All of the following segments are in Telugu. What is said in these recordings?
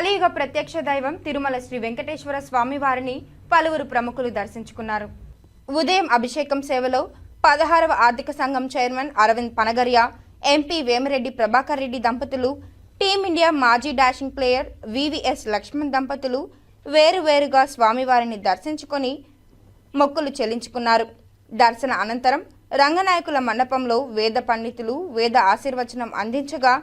కలియుగ ప్రత్యక్ష దైవం తిరుమల శ్రీ వెంకటేశ్వర స్వామి వారిని పలువురు ప్రముఖులు దర్శించుకున్నారు. ఉదయం అభిషేకం సేవలో పదహారవ ఆర్థిక సంఘం చైర్మన్ అరవింద్ పనగరియా ఎంపీ వేమిరెడ్డి ప్రభాకర్ రెడ్డి దంపతులు టీమిండియా మాజీ డాషింగ్ ప్లేయర్ వివిఎస్ లక్ష్మణ్ దంపతులు వేరువేరుగా స్వామివారిని దర్శించుకొని మొక్కులు చెల్లించుకున్నారు. దర్శన అనంతరం రంగనాయకుల మండపంలో వేద పండితులు వేద ఆశీర్వచనం అందించగా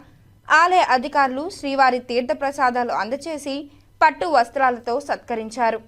ఆలయ అధికారులు శ్రీవారి తీర్థ ప్రసాదాలు అందచేసి పట్టు వస్త్రాలతో సత్కరించారు.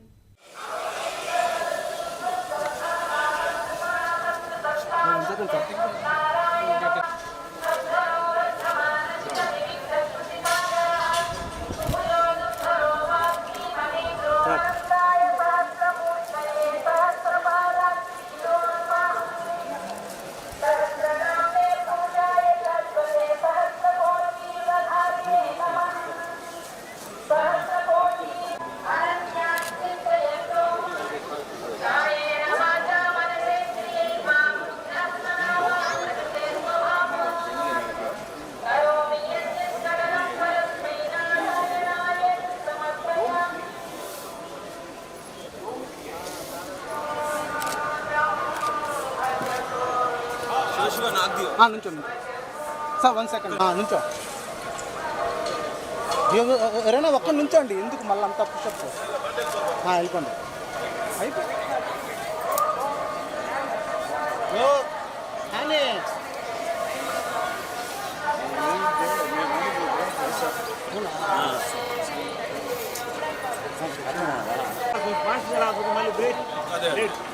నుంచో నుంచో. సార్ వన్ సెకండ్ ఆ, నుంచో. ఎవ- ఎవరైనా ఒక్క నుంచోండి. ఎందుకు మళ్ళీ అంతా పుషప్ వెళ్ళిపోండి. అయిపో ఓ, కానీ పాస్ మళ్ళీ బ్రేక్